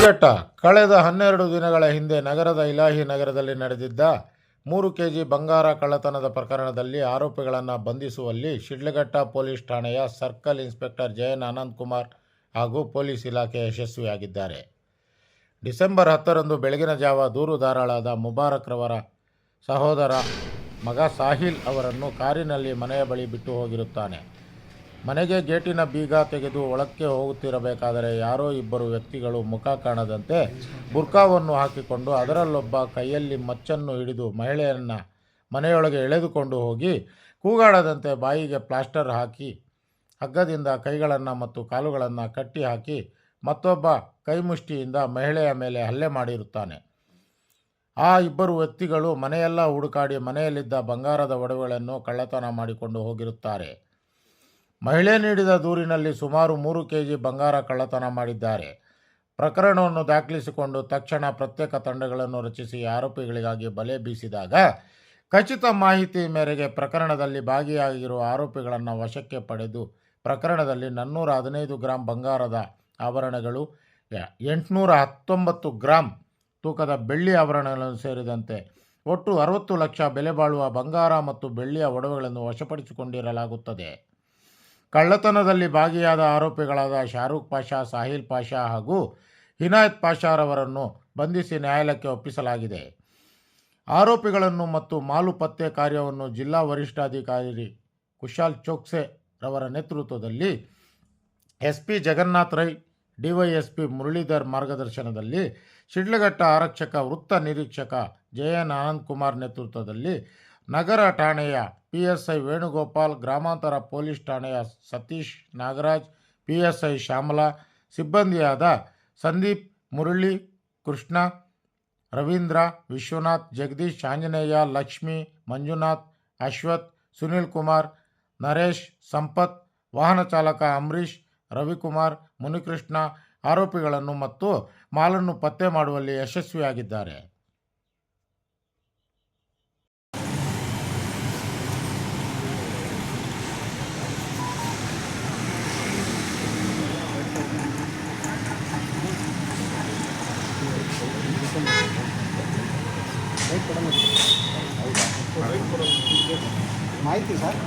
ಶಿಡ್ಲಘಟ್ಟ ಕಳೆದ ಹನ್ನೆರಡು ದಿನಗಳ ಹಿಂದೆ ನಗರದ ಇಲಾಹಿ ನಗರದಲ್ಲಿ ನಡೆದಿದ್ದ ಮೂರು ಕೆಜಿ ಬಂಗಾರ ಕಳ್ಳತನದ ಪ್ರಕರಣದಲ್ಲಿ ಆರೋಪಿಗಳನ್ನು ಬಂಧಿಸುವಲ್ಲಿ ಶಿಡ್ಲಘಟ್ಟ ಪೊಲೀಸ್ ಠಾಣೆಯ ಸರ್ಕಲ್ ಇನ್ಸ್ಪೆಕ್ಟರ್ ಜಯನ್ ಆನಂದ್ ಕುಮಾರ್ ಹಾಗೂ ಪೊಲೀಸ್ ಇಲಾಖೆ ಯಶಸ್ವಿಯಾಗಿದ್ದಾರೆ. ಡಿಸೆಂಬರ್ ಹತ್ತರಂದು ಬೆಳಗಿನ ಜಾವ ದೂರುದಾರಳಾದ ಮುಬಾರಕ್ ರವರ ಸಹೋದರ ಮಗ ಸಾಹಿಲ್ ಅವರನ್ನು ಕಾರಿನಲ್ಲಿ ಮನೆಯ ಬಳಿ ಬಿಟ್ಟು ಹೋಗಿರುತ್ತಾನೆ. ಮನೆಗೆ ಗೇಟಿನ ಬೀಗ ತೆಗೆದು ಒಳಕ್ಕೆ ಹೋಗುತ್ತಿರಬೇಕಾದರೆ ಯಾರೋ ಇಬ್ಬರು ವ್ಯಕ್ತಿಗಳು ಮುಖ ಕಾಣದಂತೆ ಬುರ್ಕಾವನ್ನು ಹಾಕಿಕೊಂಡು ಅದರಲ್ಲೊಬ್ಬ ಕೈಯಲ್ಲಿ ಮಚ್ಚನ್ನು ಹಿಡಿದು ಮಹಿಳೆಯನ್ನು ಮನೆಯೊಳಗೆ ಎಳೆದುಕೊಂಡು ಹೋಗಿ ಕೂಗಾಡದಂತೆ ಬಾಯಿಗೆ ಪ್ಲಾಸ್ಟರ್ ಹಾಕಿ, ಹಗ್ಗದಿಂದ ಕೈಗಳನ್ನು ಮತ್ತು ಕಾಲುಗಳನ್ನು ಕಟ್ಟಿ ಹಾಕಿ ಮತ್ತೊಬ್ಬ ಕೈಮುಷ್ಟಿಯಿಂದ ಮಹಿಳೆಯ ಮೇಲೆ ಹಲ್ಲೆ ಮಾಡಿರುತ್ತಾನೆ. ಆ ಇಬ್ಬರು ವ್ಯಕ್ತಿಗಳು ಮನೆಯೆಲ್ಲ ಹುಡುಕಾಡಿ ಮನೆಯಲ್ಲಿದ್ದ ಬಂಗಾರದ ಒಡವೆಗಳನ್ನು ಕಳ್ಳತನ ಮಾಡಿಕೊಂಡು ಹೋಗಿರುತ್ತಾರೆ. ಮಹಿಳೆ ನೀಡಿದ ದೂರಿನಲ್ಲಿ ಸುಮಾರು ಮೂರು ಕೆಜಿ ಬಂಗಾರ ಕಳ್ಳತನ ಮಾಡಿದ್ದಾರೆ. ಪ್ರಕರಣವನ್ನು ದಾಖಲಿಸಿಕೊಂಡು ತಕ್ಷಣ ಪ್ರತ್ಯೇಕ ತಂಡಗಳನ್ನು ರಚಿಸಿ ಆರೋಪಿಗಳಿಗಾಗಿ ಬಲೆ ಬೀಸಿದಾಗ ಖಚಿತ ಮಾಹಿತಿ ಮೇರೆಗೆ ಪ್ರಕರಣದಲ್ಲಿ ಭಾಗಿಯಾಗಿರುವ ಆರೋಪಿಗಳನ್ನು ವಶಕ್ಕೆ ಪಡೆದು ಪ್ರಕರಣದಲ್ಲಿ ನಾನ್ನೂರ ಹದಿನೈದು ಗ್ರಾಂ ಬಂಗಾರದ ಆಭರಣಗಳು ಎಂಟುನೂರ ಹತ್ತೊಂಬತ್ತು ಗ್ರಾಂ ತೂಕದ ಬೆಳ್ಳಿ ಆಭರಣಗಳನ್ನು ಸೇರಿದಂತೆ ಒಟ್ಟು ಅರವತ್ತು ಲಕ್ಷ ಬೆಲೆ ಬಾಳುವ ಬಂಗಾರ ಮತ್ತು ಬೆಳ್ಳಿಯ ಒಡವೆಗಳನ್ನು ವಶಪಡಿಸಿಕೊಂಡಿರಲಾಗುತ್ತದೆ. ಕಳ್ಳತನದಲ್ಲಿ ಭಾಗಿಯಾದ ಆರೋಪಿಗಳಾದ ಶಾರೂಖ್ ಪಾಷಾ, ಸಾಹಿಲ್ ಪಾಷಾ ಹಾಗೂ ಹಿನಾಯತ್ ಪಾಷಾರವರನ್ನು ಬಂಧಿಸಿ ನ್ಯಾಯಾಲಯಕ್ಕೆ ಒಪ್ಪಿಸಲಾಗಿದೆ. ಆರೋಪಿಗಳನ್ನು ಮತ್ತು ಮಾಲು ಪತ್ತೆ ಕಾರ್ಯವನ್ನು ಜಿಲ್ಲಾ ವರಿಷ್ಠಾಧಿಕಾರಿ ಕುಶಾಲ್ ಚೋಕ್ಸೆ ರವರ ನೇತೃತ್ವದಲ್ಲಿ S P Jagannath Rai, DYSP Muralidhar ಮಾರ್ಗದರ್ಶನದಲ್ಲಿ ಶಿಡ್ಲಘಟ್ಟ ಆರಕ್ಷಕ ವೃತ್ತ ನಿರೀಕ್ಷಕ ಜೆ ಎನ್ ಆನಂದ್ ಕುಮಾರ್ ನೇತೃತ್ವದಲ್ಲಿ ನಗರ ಠಾಣೆಯ ಪಿಎಸ್ಐ ವೇಣುಗೋಪಾಲ್, ಗ್ರಾಮಾಂತರ ಪೊಲೀಸ್ ಠಾಣೆಯ ಸತೀಶ್ ನಾಗರಾಜ್, ಪಿಎಸ್ಐ ಶ್ಯಾಮಲಾ, ಸಿಬ್ಬಂದಿಯಾದ ಸಂದೀಪ್ ಮುರಳಿ, ಕೃಷ್ಣ, ರವೀಂದ್ರ, ವಿಶ್ವನಾಥ್, ಜಗದೀಶ್, ಆಂಜನೇಯ, ಲಕ್ಷ್ಮಿ, ಮಂಜುನಾಥ್, ಅಶ್ವಥ್, ಸುನಿಲ್ ಕುಮಾರ್, ನರೇಶ್, ಸಂಪತ್, ವಾಹನ ಚಾಲಕ ಅಂಬರೀಶ್ ರವಿಕುಮಾರ್, ಮುನಿಕೃಷ್ಣ ಆರೋಪಿಗಳನ್ನು ಮತ್ತು ಮಾಲನ್ನು ಪತ್ತೆ ಮಾಡುವಲ್ಲಿ ಯಶಸ್ವಿಯಾಗಿದ್ದಾರೆ. ಮಾಹಿತಿ ಸರ್?